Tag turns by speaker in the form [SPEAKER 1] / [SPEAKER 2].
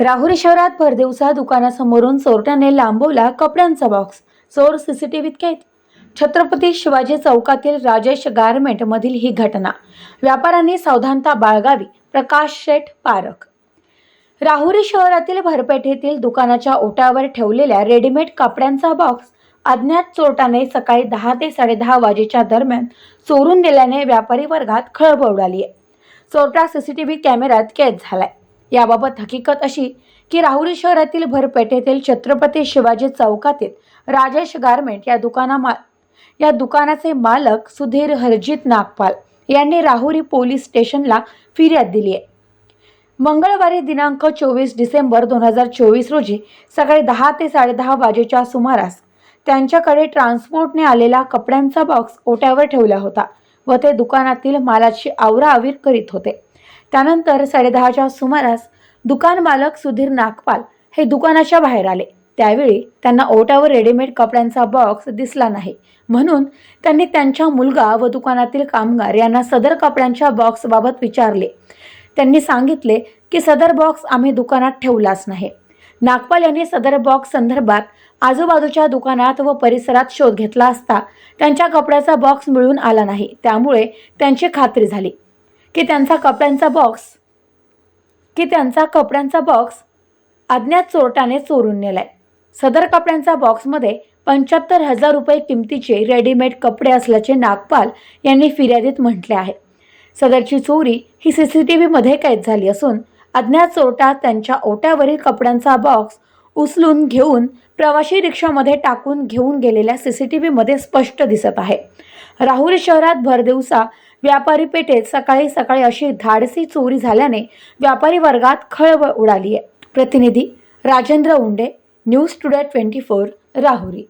[SPEAKER 1] राहुरी शहरात भरदिवसा दुकानासमोरून चोरट्याने लांबवला कपड्यांचा बॉक्स चोर सीसीटीव्हीत कैद छत्रपती शिवाजी चौकातील राजेश गारमेंटमधील ही घटना. व्यापाऱ्यांनी सावधानता बाळगावी. प्रकाश शेठ पारख. राहुरी शहरातील भरपेठेतील दुकानाच्या ओट्यावर ठेवलेल्या रेडीमेड कपड्यांचा बॉक्स अज्ञात चोरटाने सकाळी दहा ते साडेदहा वाजेच्या दरम्यान चोरून दिल्याने व्यापारी वर्गात खळबळ उडाली आहे. चोरटा सीसीटीव्ही कॅमेऱ्यात कैद झालाय. याबाबत हकीकत अशी की राहुरी शहरातील भरपेठेतील छत्रपती शिवाजी चौकातील राजेश गारमेंट या दुकाना या दुकानाचे मालक सुधीर हरजित नागपाल यांनी राहुरी पोलीस स्टेशनला फिर्याद दिली आहे. मंगळवारी दिनांक चोवीस डिसेंबर दोन हजार चोवीस रोजी सकाळी दहा ते साडेदहा वाजेच्या सुमारास त्यांच्याकडे ट्रान्सपोर्टने आलेला कपड्यांचा बॉक्स ओट्यावर ठेवला होता व ते दुकानातील मालाची आवराआवीर करीत होते. त्यानंतर साडेदहाच्या सुमारास दुकान मालक सुधीर नागपाल हे दुकानाच्या बाहेर आले. त्यावेळी त्यांना ओट्यावर रेडीमेड कपड्यांचा बॉक्स दिसला नाही. म्हणून त्यांनी त्यांच्या मुलगा व दुकानातील कामगार यांना सदर कपड्यांच्या बॉक्सबाबत विचारले. त्यांनी सांगितले की सदर बॉक्स आम्ही दुकानात ठेवलाच नाही. नागपाल यांनी सदर बॉक्स संदर्भात आजूबाजूच्या दुकानात व परिसरात शोध घेतला असता त्यांच्या कपड्याचा बॉक्स मिळून आला नाही. त्यामुळे त्यांची खात्री झाली. की त्यांचा कपड्यांचा बॉक्स की त्यांचा कपड्यांचा बॉक्स अज्ञात चोरट्याने चोरून नेलाय. सदर कपड्यांचा बॉक्समध्ये पंच्याहत्तर हजार रुपये किमतीचे रेडीमेड कपडे असल्याचे नागपाल यांनी फिर्यादीत म्हटले आहे. सदरची चोरी ही सी सी टी व्हीमध्ये कैद झाली असून अज्ञात चोरटा त्यांच्या ओट्यावरील कपड्यांचा बॉक्स उचलून घेऊन प्रवाशी रिक्षामध्ये टाकून घेऊन गेलेल्या सी सी टी व्हीमध्ये स्पष्ट दिसत आहे. राहुरी शहरात भरदिवसा व्यापारी पेठेत सकाळी सकाळी अशी धाडसी चोरी झाल्याने व्यापारी वर्गात खळबळ उडाली आहे. प्रतिनिधी Rajendra Unde news today twenty four Rahuri.